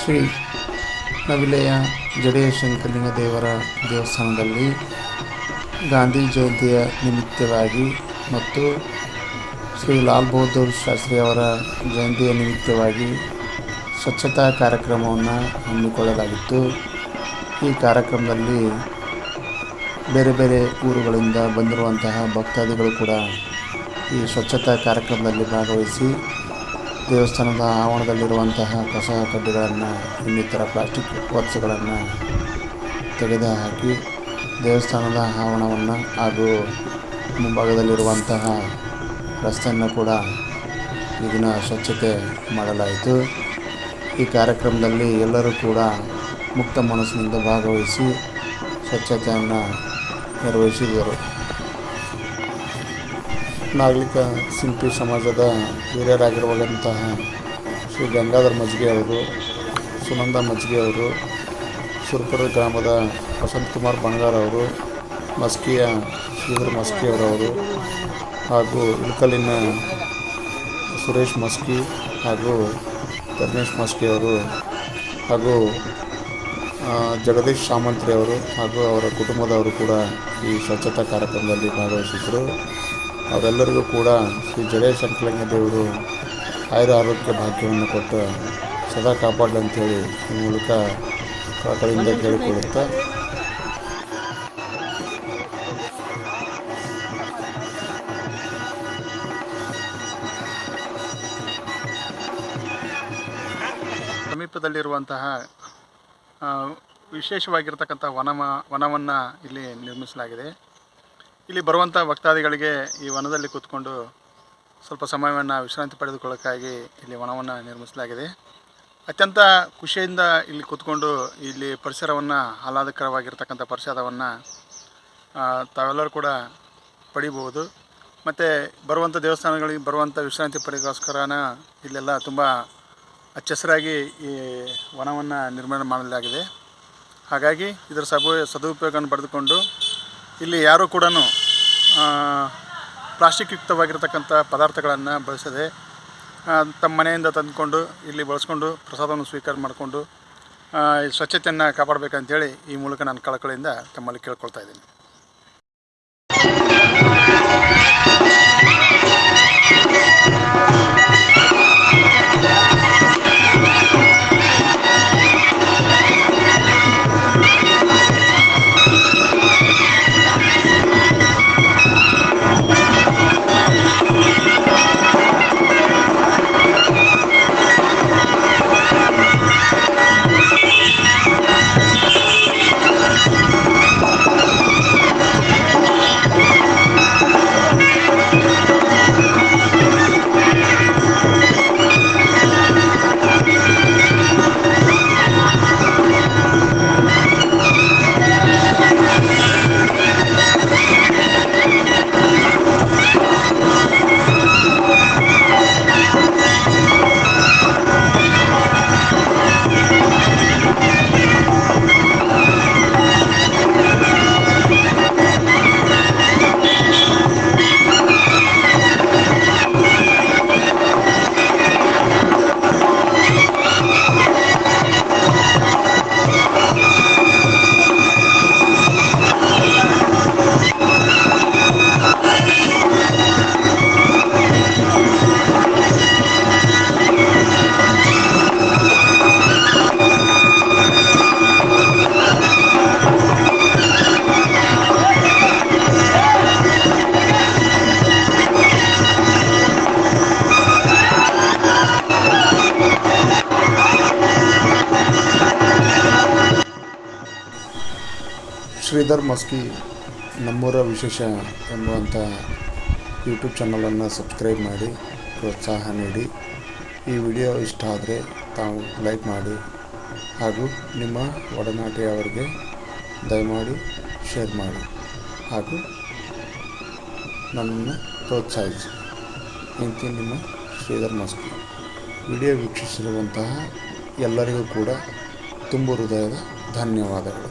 ಶ್ರೀ ನವಿಲೆಯ ಜಡೆಯ ಶಂಕರಲಿಂಗ ದೇವರ ದೇವಸ್ಥಾನದಲ್ಲಿ ಗಾಂಧಿ ಜಯಂತಿಯ ನಿಮಿತ್ತವಾಗಿ ಮತ್ತು ಶ್ರೀ ಲಾಲ್ ಬಹದ್ದೂರ್ ಶಾಸ್ತ್ರಿ ಅವರ ಜಯಂತಿಯ ನಿಮಿತ್ತವಾಗಿ ಸ್ವಚ್ಛತಾ ಕಾರ್ಯಕ್ರಮವನ್ನು ಹಮ್ಮಿಕೊಳ್ಳಲಾಗಿತ್ತು. ಈ ಕಾರ್ಯಕ್ರಮದಲ್ಲಿ ಬೇರೆ ಬೇರೆ ಊರುಗಳಿಂದ ಬಂದಿರುವಂತಹ ಭಕ್ತಾದಿಗಳು ಕೂಡ ಈ ಸ್ವಚ್ಛತಾ ಕಾರ್ಯಕ್ರಮದಲ್ಲಿ ಭಾಗವಹಿಸಿ ದೇವಸ್ಥಾನದ ಆವರಣದಲ್ಲಿರುವಂತಹ ಕಸ ಕಡ್ಡಿಗಳನ್ನು, ಇನ್ನಿತರ ಪ್ಲಾಸ್ಟಿಕ್ ವಸ್ತುಗಳನ್ನು ತೆಗೆದುಹಾಕಿ ದೇವಸ್ಥಾನದ ಆವರಣವನ್ನು ಹಾಗೂ ಮುಂಭಾಗದಲ್ಲಿರುವಂತಹ ರಸ್ತೆಯನ್ನು ಕೂಡ ಈಗಿನ ಸ್ವಚ್ಛತೆ ಮಾಡಲಾಯಿತು. ಈ ಕಾರ್ಯಕ್ರಮದಲ್ಲಿ ಎಲ್ಲರೂ ಕೂಡ ಮುಕ್ತ ಮನಸ್ಸಿನಿಂದ ಭಾಗವಹಿಸಿ ಸ್ವಚ್ಛತೆಯನ್ನು ನಿರ್ವಹಿಸಿದರು. ನಾಗರಿಕ ಸಿಂಪಿ ಸಮಾಜದ ಹಿರಿಯರಾಗಿರುವಂತಹ ಶ್ರೀ ಗಂಗಾಧರ ಮಜ್ಗೆ ಅವರು, ಸುನಂದ ಮಜ್ಗೆ ಅವರು, ಸುರ್ಪುರ ಗ್ರಾಮದ ವಸಂತಕುಮಾರ್ ಬಣಗಾರ್ ಅವರು, ಮಸ್ಕಿಯ ಶ್ರೀಧರ್ ಮಸ್ಕಿ ಅವರವರು ಹಾಗೂ ಇಳಕಲಿನ ಸುರೇಶ್ ಮಸ್ಕಿ ಹಾಗೂ ಧರ್ಮೇಶ್ ಮಸ್ಕಿ ಅವರು ಹಾಗೂ ಜಗದೀಶ್ ಸಾಮಂತ್ರಿ ಅವರು ಹಾಗೂ ಅವರ ಕುಟುಂಬದವರು ಕೂಡ ಈ ಸ್ವಚ್ಛತಾ ಕಾರ್ಯಕ್ರಮದಲ್ಲಿ ಭಾಗವಹಿಸಿದರು ಅವರೆಲ್ಲರಿಗೂ ಕೂಡ ಶ್ರೀ ಜಡೇ ಶಂಕರಲಿಂಗ ದೇವರು ಆಯುರ ಆರೋಗ್ಯ ಭಾಗ್ಯವನ್ನು ಕೊಟ್ಟು ಸದಾ ಕಾಪಾಡಲಿ ಅಂತ ಈ ಮೂಲಕ ಕಡೆಯಿಂದ ಕೇಳಿಕೊಳ್ಳುತ್ತಾ. ಸಮೀಪದಲ್ಲಿರುವಂತಹ ವಿಶೇಷವಾಗಿರ್ತಕ್ಕಂಥ ವನಮ, ವನವನ್ನು ಇಲ್ಲಿ ನಿರ್ಮಿಸಲಾಗಿದೆ. ಇಲ್ಲಿ ಬರುವಂಥ ಭಕ್ತಾದಿಗಳಿಗೆ ಈ ವನದಲ್ಲಿ ಕೂತ್ಕೊಂಡು ಸ್ವಲ್ಪ ಸಮಯವನ್ನು ವಿಶ್ರಾಂತಿ ಪಡೆದುಕೊಳ್ಳೋಕ್ಕಾಗಿ ಇಲ್ಲಿ ವನವನ್ನು ನಿರ್ಮಿಸಲಾಗಿದೆ. ಅತ್ಯಂತ ಖುಷಿಯಿಂದ ಇಲ್ಲಿ ಕೂತ್ಕೊಂಡು ಇಲ್ಲಿ ಪರಿಸರವನ್ನು ಆಹ್ಲಾದಕರವಾಗಿರ್ತಕ್ಕಂಥ ಪರಿಸರವನ್ನು ತಾವೆಲ್ಲರೂ ಕೂಡ ಪಡಿಬೋದು ಮತ್ತು ಬರುವಂಥ ದೇವಸ್ಥಾನಗಳಿಗೆ ಬರುವಂಥ ವಿಶ್ರಾಂತಿ ಪಡೆಗೋಸ್ಕರನ ಇಲ್ಲೆಲ್ಲ ತುಂಬ ಅಚ್ಚಸರಾಗಿ ಈ ವನವನ್ನು ನಿರ್ಮಾಣ ಮಾಡಲಾಗಿದೆ. ಹಾಗಾಗಿ ಇದರ ಸಬ ಸದುಪಯೋಗವನ್ನು ಪಡೆದುಕೊಂಡು ಇಲ್ಲಿ ಯಾರೂ ಕೂಡ ಪ್ಲಾಸ್ಟಿಕ್ ಯುಕ್ತವಾಗಿರ್ತಕ್ಕಂಥ ಪದಾರ್ಥಗಳನ್ನು ಬಳಸದೆ ತಮ್ಮ ಮನೆಯಿಂದ ತಂದುಕೊಂಡು, ಇಲ್ಲಿ ಬಳಸ್ಕೊಂಡು, ಪ್ರಸಾದವನ್ನು ಸ್ವೀಕಾರ ಮಾಡಿಕೊಂಡು ಸ್ವಚ್ಛತೆಯನ್ನು ಕಾಪಾಡಬೇಕಂತೇಳಿ ಈ ಮೂಲಕ ನಾನು ಕಳಕಳಿಯಿಂದ ತಮ್ಮಲ್ಲಿ ಕೇಳ್ಕೊಳ್ತಾ ಇದ್ದೀನಿ. ಶ್ರೀಧರ್ ಮಸ್ಕಿ ನಮ್ಮೂರ ವಿಶೇಷ ಎಂಬುವಂಥ ಯೂಟ್ಯೂಬ್ ಚಾನಲನ್ನು ಸಬ್ಸ್ಕ್ರೈಬ್ ಮಾಡಿ, ಪ್ರೋತ್ಸಾಹ ನೀಡಿ. ಈ ವಿಡಿಯೋ ಇಷ್ಟ ಆದರೆ ತಾವು ಲೈಕ್ ಮಾಡಿ ಹಾಗೂ ನಿಮ್ಮ ಒಡನಾಟಿಯವರಿಗೆ ದಯಮಾಡಿ ಶೇರ್ ಮಾಡಿ ಹಾಗೂ ನನ್ನನ್ನು ಪ್ರೋತ್ಸಾಹಿಸಿ. ಇಂತಿ ನಿಮ್ಮ ಶ್ರೀಧರ್ ಮಸ್ಕಿ. ವಿಡಿಯೋ ವೀಕ್ಷಿಸಿರುವಂತಹ ಎಲ್ಲರಿಗೂ ಕೂಡ ತುಂಬು ಹೃದಯದ ಧನ್ಯವಾದಗಳು.